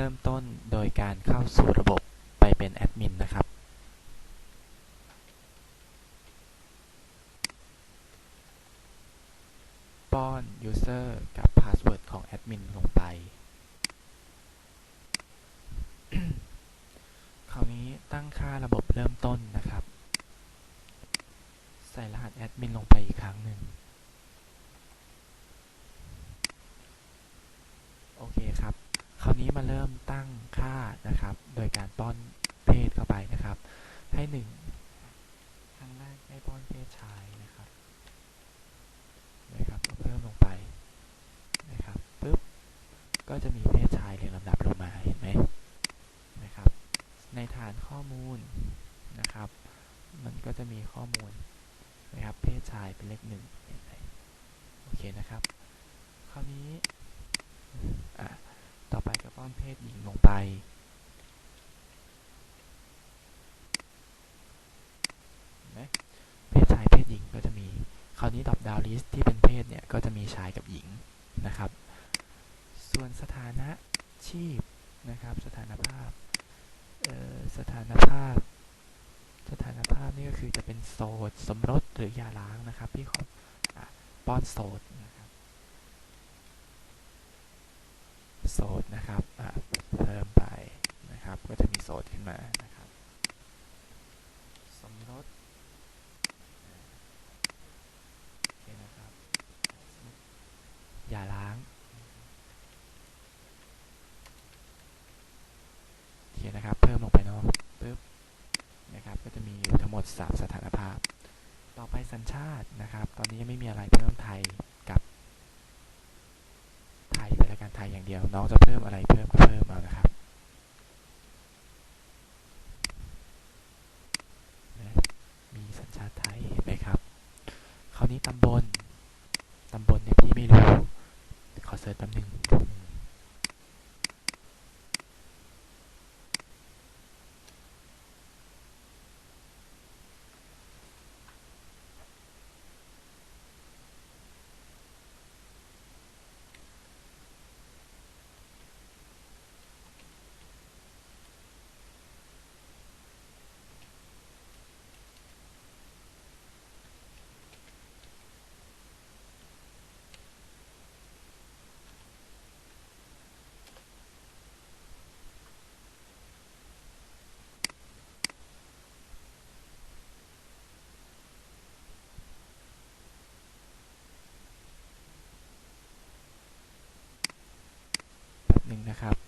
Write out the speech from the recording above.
เริ่มต้นโดยการเข้าสู่ระบบไปเป็นแอดมินนะครับ ป้อน User กับ Password ของแอดมินลงไป คราวนี้ตั้งค่าระบบเริ่มต้นนะครับ ใส่รหัสแอดมินลงไปอีกครั้งหนึ่ง โอเคครับ คราวนี้มา เริ่มตั้งค่านะครับ โดยการป้อนเพศเข้าไปนะครับ ให้หนึ่งครั้งแรกให้ป้อนเพศชายนะครับนะครับก็เพิ่มลงไปนะครับปุ๊บก็จะมีเพศชายเรียงลำดับลงมาเห็นไหมนะครับ ในฐานข้อมูลนะครับ มันก็จะมีข้อมูลนะครับเพศชายเป็นเลขหนึ่งโอเคนะครับ คราวนี้ อไปก็ป้อนเพศหญิงลงไปเห็นไหมเพศชายเพศหญิงก็จะมี คราวนี้ดรอปดาวลิสที่เป็นเพศเนี่ย ก็จะมีชายกับหญิงนะครับ ส่วนสถานะชีพนะครับ สถานภาพเอ่อสถานภาพ สถานภาพนี่ก็คือจะเป็นโสดสมรสหรือยาร้างนะครับพี่ขออะป้อนโสดนะครับโสดนะครับอะเพิ่มไปนะครับ ก็จะมีโสดขึ้นมานะครับ สมรสอะโอเคนะครับอย่าล้างโอเคนะครับ เพิ่มลงไปเนาะปึ๊บนะครับ ก็จะมีอยู่ทั้งหมด 3 สถานภาพ ต่อไปสัญชาตินะครับ ตอนนี้ยังไม่มีอะไรเพิ่มไทยกับไทยเป็นรายการไทยอย่างเดียว น้องจะเพิ่มอะไรเพิ่มก็เพิ่มเอานะครับนะมีสัญ ชาติไทยเห็นไหมครับ คราวนี้ตำบล ตำบลเนี่ยพี่ไม่รู้ ขอเสิร์ชแป๊บนึง หนึงนะครับ